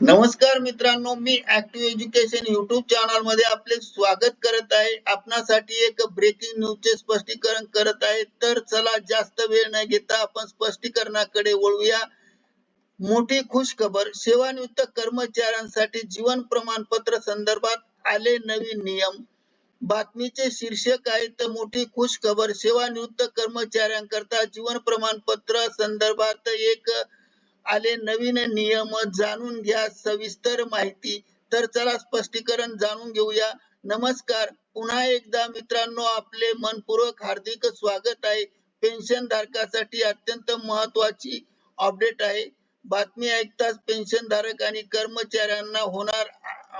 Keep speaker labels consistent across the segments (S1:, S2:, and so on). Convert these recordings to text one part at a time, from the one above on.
S1: नमस्कार मित्रांनो मी ऍक्टिव्ह एज्युकेशन युट्यूब चॅनलमध्ये आपले स्वागत करत आहे. आपणासाठी एक ब्रेकिंग न्यूज चे स्पष्टीकरण करत आहे. तर चला जास्त वेळ न घेता आपण स्पष्टीकरणाकडे वळूया. मोठी खुश खबर सेवानिवृत्त कर्मचाऱ्यांसाठी जीवन प्रमाणपत्र संदर्भात आले नवीन नियम. बातमीचे शीर्षक आहे तर मोठी खुश खबर सेवानिवृत्त कर्मचाऱ्यांकरता जीवन प्रमाणपत्र संदर्भात एक आले नवीन नियम जाणून घ्या सविस्तर माहिती. तर चला स्पष्टीकरण जाणून घेऊया. नमस्कार. पुन्हा एकदा मित्रांनो आपले मनपूर्वक हार्दिक स्वागत आहे. पेन्शन धारकासाठी अत्यंत महत्वाची अपडेट आहे. बातमी ऐकताच पेन्शन धारक आणि कर्मचाऱ्यांना होणार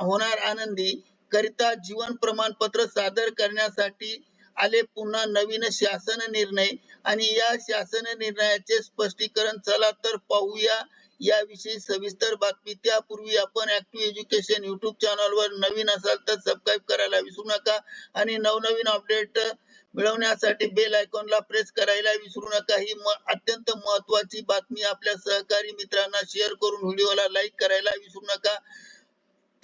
S1: होणार आनंदी. करिता जीवन प्रमाणपत्र सादर करण्यासाठी आले पुन्हा नवीन शासन निर्णय आणि या शासन निर्णयाचे स्पष्टीकरण चला तर पाहूया. याविषयी सविस्तर बातमी त्यापूर्वी आपण ऍक्टिव्ह एज्युकेशन युट्यूब चॅनल वर नवीन असाल तर सबस्क्राईब करायला विसरू नका आणि नवनवीन अपडेट मिळवण्यासाठी बेल आयकॉनला प्रेस करायला विसरू नका. ही अत्यंत महत्वाची बातमी आपल्या सहकारी मित्रांना शेअर करून व्हिडिओला लाईक करायला विसरू नका.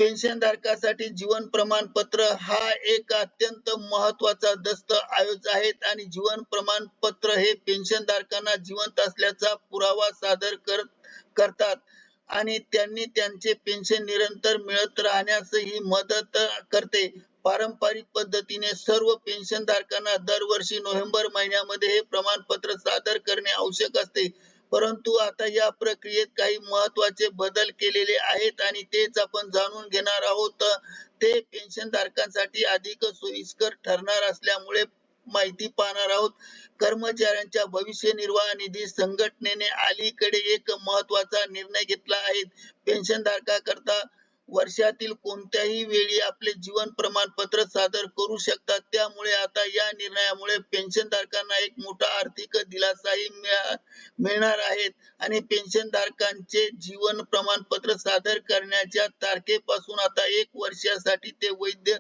S1: पेन्शन धारकासाठी जीवन प्रमाणपत्र हा एक अत्यंत महत्त्वाचा दस्तऐवज आहे आणि जीवन प्रमाणपत्र हे पेन्शन धारकांना जिवंत असल्याचा पुरावा सादर कर, करतात. आणि त्यांनी त्यांचे पेन्शन निरंतर मिळत राहण्यास ही मदत करते. पारंपरिक पद्धतीने सर्व पेन्शन धारकांना दरवर्षी नोव्हेंबर महिन्यामध्ये हे प्रमाणपत्र सादर करणे आवश्यक असते. परंतु आता या प्रक्रियेत काही महत्त्वाचे बदल केलेले आहेत आणि तेच आपण जाणून घेणार आहोत. ते पेन्शन धारकांसाठी अधिक सोयीस्कर ठरणार असल्यामुळे माहिती पाहणार आहोत. कर्मचाऱ्यांच्या भविष्य निर्वाह निधी संघटनेने अलीकडे एक महत्त्वाचा निर्णय घेतला आहे. पेन्शन धारकाकरता वर्षातील कोणत्याही वेळी आपले जीवन प्रमाणपत्र सादर करू शकतात. त्यामुळे आता या निर्णयामुळे पेन्शन धारकांना एक मोठा आर्थिक दिलासाही मिळणार आहेत आणि पेन्शन धारकांचे जीवन प्रमाणपत्र सादर करण्याच्या तारखेपासून आता एक वर्षासाठी ते वैध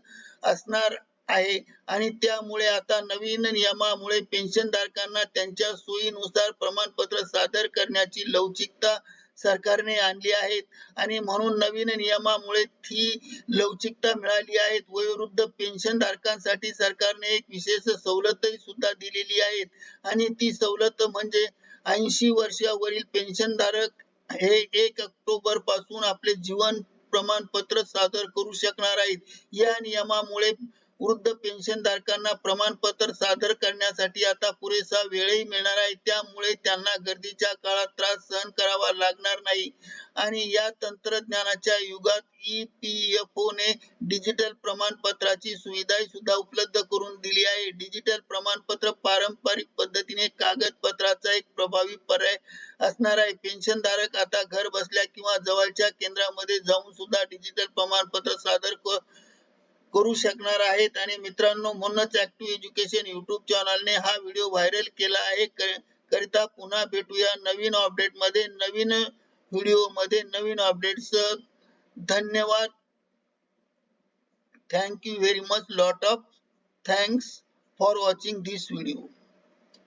S1: असणार आहे. आणि त्यामुळे आता नवीन नियमामुळे पेन्शन धारकांना त्यांच्या सोयीनुसार प्रमाणपत्र सादर करण्याची लवचिकता सरकारने आणली आहेत. आणि म्हणून नवीन नियमामुळे ती लवचिकता मिळाली आहे. वयोवृद्ध पेन्शन धारकांसाठी सरकारने एक विशेष सवलतही सुद्धा दिलेली आहे. आणि ती सवलत म्हणजे ऐंशी वर्षावरील पेन्शन धारक हे एक ऑक्टोबरपासून आपले जीवन प्रमाणपत्र सादर करू शकणार आहेत. या नियमामुळे वृद्ध पेन्शन धारकांना प्रमाणपत्र सादर करण्यासाठी आता पुरेसा वेळही मिळणार आहे. त्यामुळे त्यांना गर्दीच्या काळात त्रास सहन करावा लागणार नाही. आणि या तंत्रज्ञानाच्या युगात ई पी एफ ओ ने डिजिटल प्रमाणपत्राची सुविधा सुद्धा उपलब्ध करून दिली आहे. डिजिटल प्रमाणपत्र पारंपरिक पद्धतीने कागदपत्राचा एक प्रभावी पर्याय असणार आहे. पेन्शन धारक आता घर बसल्या किंवा जवळच्या केंद्रामध्ये जाऊन सुद्धा डिजिटल प्रमाणपत्र सादर करू शकणार आहेत. आणि मित्रांनो म्हणूनच ऍक्टिव्ह एज्युकेशन युट्यूब चॅनलने हा व्हिडिओ व्हायरल केला आहे. करिता पुन्हा भेटूया नवीन अपडेटमध्ये नवीन व्हिडिओमध्ये नवीन अपडेट्स धन्यवाद. Thank you very much lot of thanks for watching this video